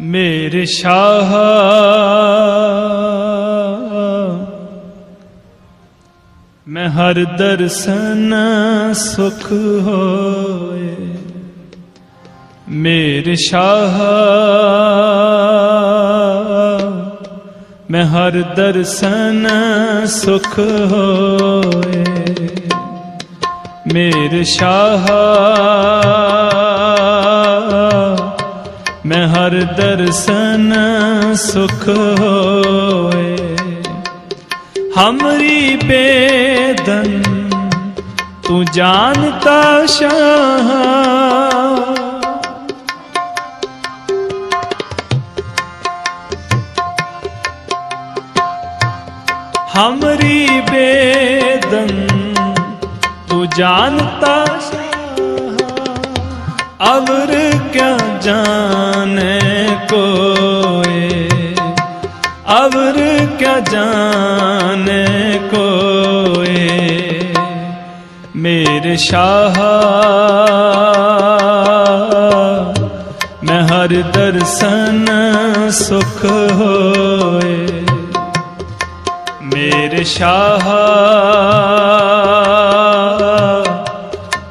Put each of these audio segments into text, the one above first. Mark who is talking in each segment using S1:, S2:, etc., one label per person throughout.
S1: ਮੇਰੇ ਸ਼ਾਹ। ਮੈਂ ਹਰ ਦਰਸ਼ਨ ਸੁਖ ਹੋਏ। ਮੇਰੇ ਸ਼ਾਹ। ਮੈਂ ਹਰ ਦਰਸ਼ਨ ਸੁਖ ਹੋਏ। ਮੇਰੇ ਸ਼ਾਹ। ਹਰ ਦਰਸ਼ਨ ਸੁਖ ਹੋਏ। ਹਮਰੀ ਬੇਦਨ ਤੂੰ ਜਾਣਤਾ ਸ਼ਾਹ। ਹਮਰੀ ਬੇਦਨ ਤੂੰ ਜਾਣਤਾ ਸ਼ਾਹ। ਅਵਰ ਕਿਆ ਜਾਣੇ कोई अवर क्या जाने कोए मेरे शाह मैं हर दर्शन सुख होए मेरे शाह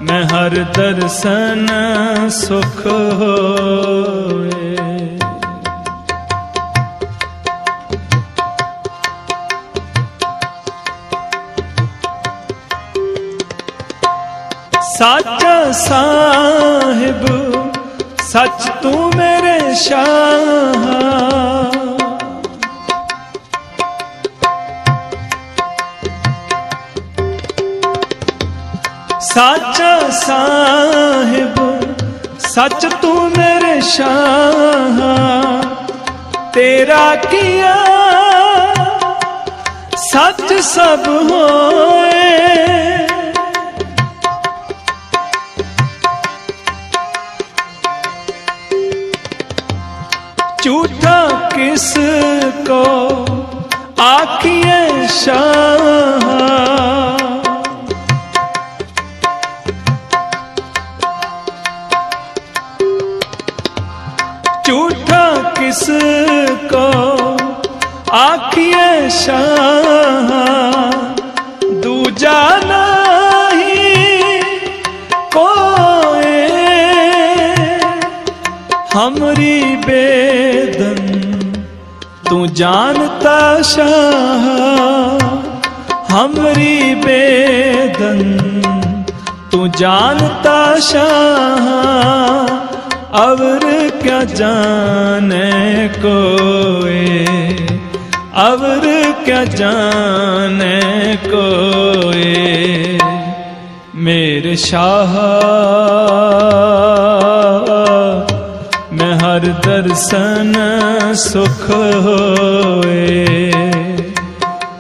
S1: मैं हर दर्शन सुख होए ਸਾਚਾ ਸਾਹਿਬ, ਸੱਚ ਤੂੰ ਮੇਰੇ ਸ਼ਾਹ। ਸਾਚਾ ਸਾਹਿਬ, ਸੱਚ ਤੂੰ ਮੇਰੇ ਸ਼ਾਹ। ਤੇਰਾ ਕੀਆ? ਸੱਚ ਸਭ ਹੋਏ को आखिए शाह झूठा किस को आखिए शाह जानता शाह हमरी बेदन तू जानता शाह अवर क्या जाने कोई अवर क्या जाने कोई मेरे शाह ਹਰ ਦਰਸ਼ਨ ਸੁਖ ਹੋਏ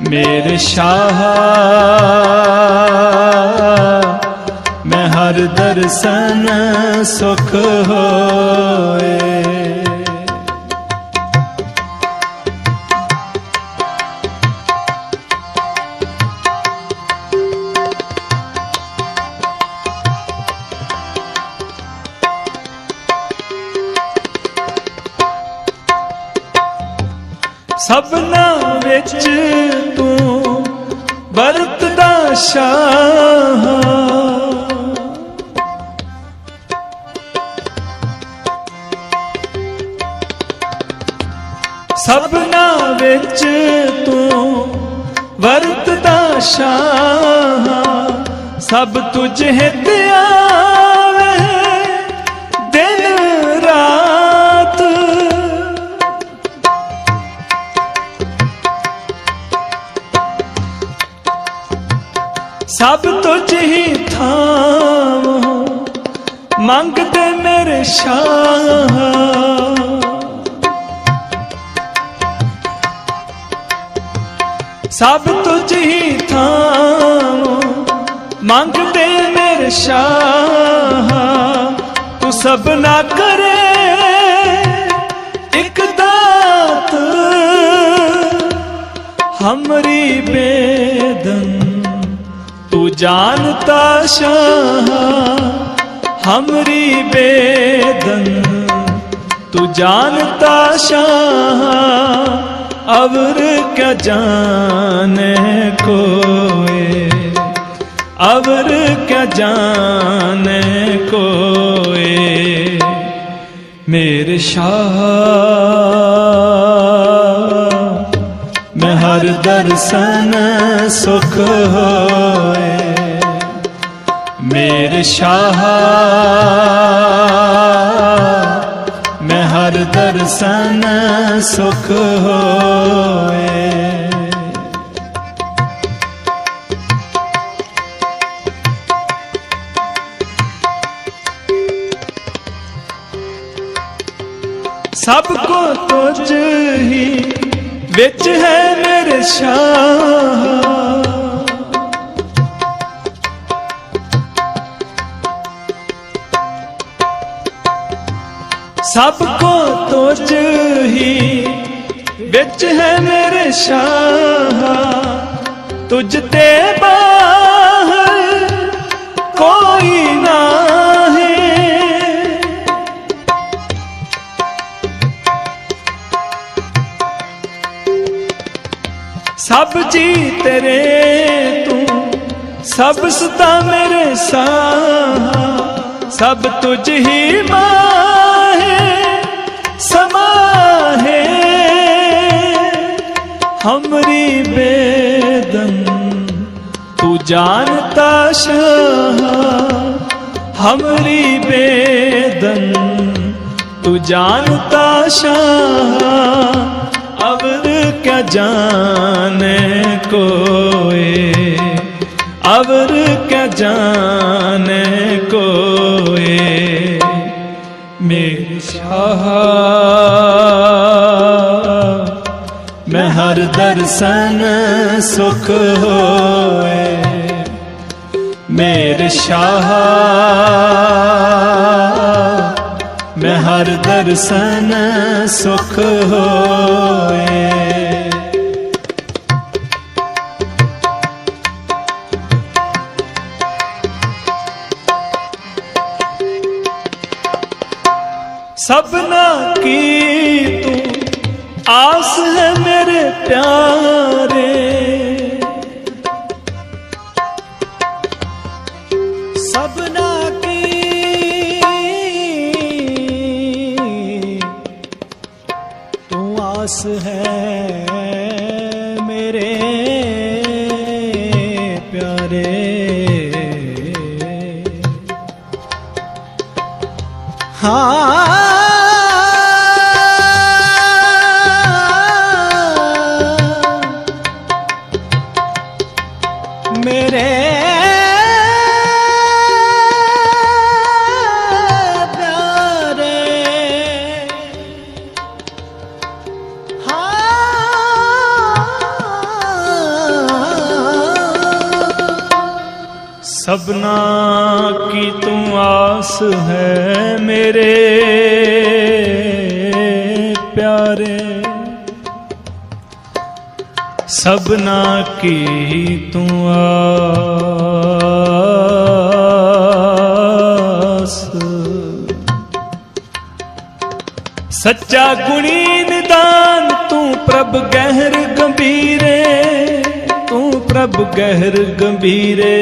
S1: ਮੇਰੇ ਸ਼ਾਹ ਮੈਂ ਹਰ ਦਰਸ਼ਨ ਸੁਖ ਹੋਏ ਸਭਨਾ ਵਿੱਚ ਤੂੰ ਵਰਤਦਾ ਸ਼ਾਹ। ਸਭਨਾ ਵਿੱਚ ਤੂੰ ਵਰਤਦਾ ਸ਼ਾਹ। ਸਭ ਤੁਝ ਹਿੱਤ ਆਵੇ ਤੁਝ ਹੀ ਥਾਵ ਮੰਗਤੇ ਮੇਰੇ ਸ਼ਾਹ ਸਭ ਤੁਝ ਹੀ ਥਾਵ ਮੰਗਤੇ ਮੇਰੇ ਸ਼ਾਹ ਤੂੰ ਸਭ ਨਾ ਕਰੇ ਇੱਕ ਦਾਤ ਹਮਰੀ ਬੇਦਨ तू जानता शाह हमरी बेदन तू जानता शाह अवर क्या जाने कोई अवर क्या जाने कोई मेरे शाह ਹਰ ਦਰਸ਼ਨ ਸੁਖ ਹੋਏ। ਮੇਰੇ ਸ਼ਾਹ, ਮੈਂ ਹਰ ਦਰਸ਼ਨ ਸੁਖ ਹੋਏ। ਸਭ ਕੋ ਤੁਝ ਹੀ ਵਿੱਚ ਹੈ ਮੇਰੇ ਸ਼ਾਹ। ਸਭ ਕੋ ਤੁਝ ਹੀ ਵਿੱਚ ਹੈ ਮੇਰੇ ਸ਼ਾਹ। ਤੁਝ ਤੇ ਬਾਹਰ ਸਭ ਜੀ ਤੇਰੇ ਤੂੰ, ਸਭ ਸਦਾ ਮੇਰੇ ਸਾਹ, ਸਭ ਤੁਝ ਹੀ ਮਾਹੇ ਸਮਾਹੇ ਹਮਰੀ ਬੇਦਮ ਤੂੰ ਜਾਣਤਾ ਸ਼ਾਹ। ਹਮਰੀ ਬੇਦਮ ਤੂੰ ਜਾਣਤਾ ਸ਼ਾਹ। अवर क्या जाने कोई अवर क्या जाने कोई मेरे शाह मैं हर दर्शन सुख होए मेरे शाह ਹਰ
S2: ਦਰਸ਼ਨ ਸੁਖ ਹੋਏ। ਸਪਨਾ ਕੀ ਤੂੰ ਆਸ ਹੈ ਮੇਰੇ ਪਿਆਰੇ। ਸਪਨਾ
S1: ਆਸ ਹੈ। ਦਾਸ ਹੈ ਮੇਰੇ ਪਿਆਰੇ। ਸਭ ਨਾ ਕੀ ਤੂੰ ਆਸ। ਸੱਚਾ ਗੁਣੀ ਨਿਦਾਨ ਤੂੰ ਪ੍ਰਭ ਗਹਿਰ ਗੰਭੀਰੇ, ਤੂੰ ਪ੍ਰਭ ਗਹਿਰ ਗੰਭੀਰੇ।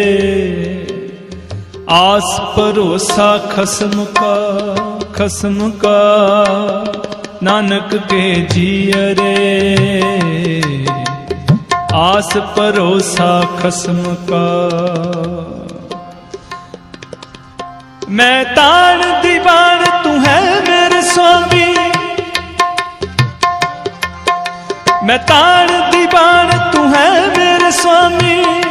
S1: ਆਸ ਭਰੋਸਾ ਖਸਮ ਕਾ ਖਸਮ ਕਾ, ਨਾਨਕ ਕੇ ਜੀਅਰੇ ਆਸ ਭਰੋਸਾ ਖਸਮ ਕਾ। ਮੈਂ ਤਾਣ ਦੀਵਾਨ ਤੂੰ ਹੈ ਮੇਰੇ ਸਵਾਮੀ ਮੈਂ ਤਾਣ ਦੀਵਾਨ ਤੂੰ ਹੈ ਮੇਰੇ ਸਵਾਮੀ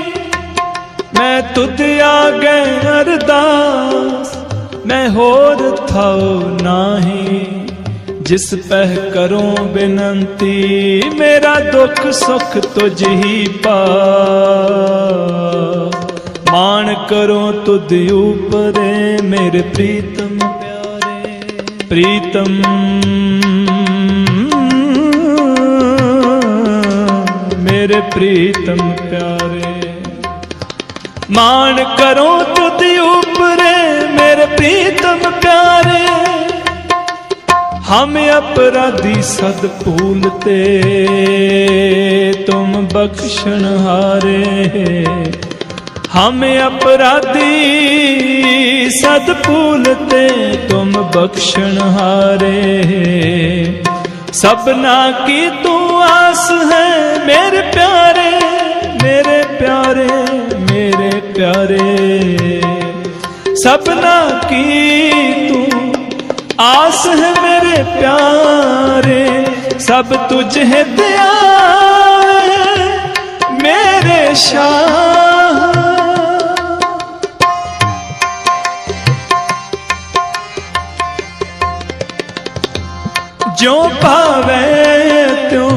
S1: ਮੈਂ ਤੁਧ ਆਗੇ ਅਰਦਾਸ, ਮੈਂ ਹੋਰ ਥਾਉ ਨਾਹੀ। ਜਿਸ ਪਹਿ ਕਰੋ ਬੇਨੰਤੀ, ਮੇਰਾ ਦੁੱਖ ਸੁਖ ਤੁਝ ਹੀ ਪਾ ਮਾਣ ਕਰੋ ਤੁਧ ਉਪਰੇ, ਮੇਰੇ ਪ੍ਰੀਤਮ ਪਿਆਰੇ। ਪ੍ਰੀਤਮ, ਮੇਰੇ ਪ੍ਰੀਤਮ ਪਿਆਰੇ। ਮਾਣ ਕਰੋ ਤੁਧ ਉਪਰੇ, ਮੇਰੇ ਪ੍ਰੀਤਮ ਪਿਆਰੇ। ਹਮ ਅਪਰਾਧੀ ਸਦ ਭੂਲਤੇ ਤੁਮ ਬਖਸ਼ਣ ਹਾਰੇ। ਹਮ ਅਪਰਾਧੀ ਸਦ ਭੂਲਤੇ ਤੁਮ ਬਖਸ਼ਣ ਹਾਰੇ। ਸਪਨਾ ਕੀ ਤੂੰ ਆਸ ਹੈ ਮੇਰੇ ਪਿਆਰੇ ਮੇਰੇ ਪਿਆਰੇ। ਪਿਆਰੇ, ਸਭਨਾ ਕੀ ਤੂੰ? ਆਸ ਹੈ ਮੇਰੇ ਪਿਆਰੇ, ਸਭ ਤੁਝ ਹੈ ਦਿਆ ਮੇਰੇ ਸ਼ਾਹ। ਜਿਉ ਪਾਵੇ ਤਿਉ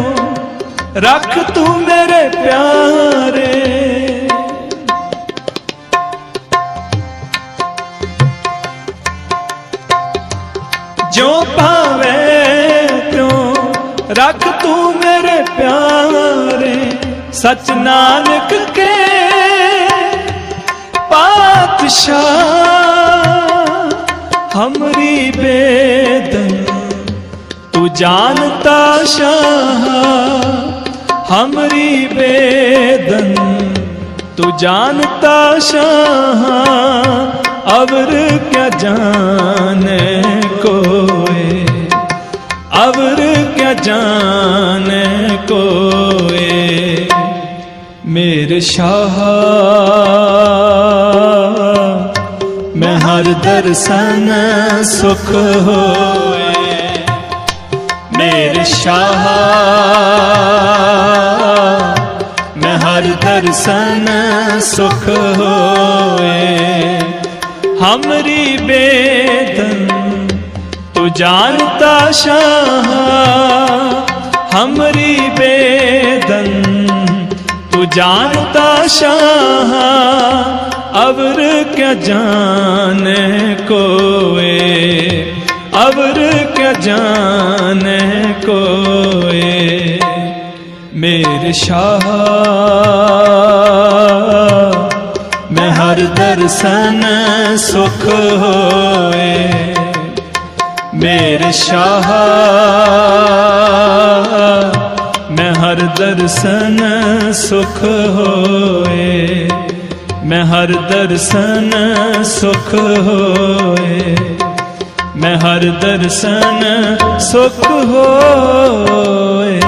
S1: ਰੱਖ ਤੂੰ ਮੇਰੇ ਪਿਆਰੇ ਤੂੰ ਮੇਰੇ ਪਿਆਰੇ, ਸਚ ਨਾਨਕ ਕੇ ਪਾਤਸ਼ਾਹ। ਹਮਰੀ ਬੇਦਨ ਤੂੰ ਜਾਣਤਾ ਸ਼ਾਹ। ਹਮਰੀ ਬੇਦਨ ਤੂੰ ਜਾਣਤਾ ਸ਼ਾਹ। ਅਵਰ ਕਿਆ ਜਾਣੇ ਕੋ। अवर क्या जाने कोई मेरे शाह मैं हर दर्शन सुख होए मेरे शाह मैं हर दर्शन सुख होए हमरी बेदन तू जानता शाह हमरी बेदन तू जानता शाह अवर क्या जाने कोए अवर क्या जाने कोए मेरे शाह मैं हर दर्शन सुख होए ਮੇਰ ਸ਼ਾਹ ਮੈਂ ਹਰ ਦਰਸ਼ਨ ਸੁਖ ਹੋਏ ਮੈਂ ਹਰ ਦਰਸ਼ਨ ਸੁਖ ਹੋਏ ਮੈਂ ਹਰ ਦਰਸ਼ਨ ਸੁਖ ਹੋਏ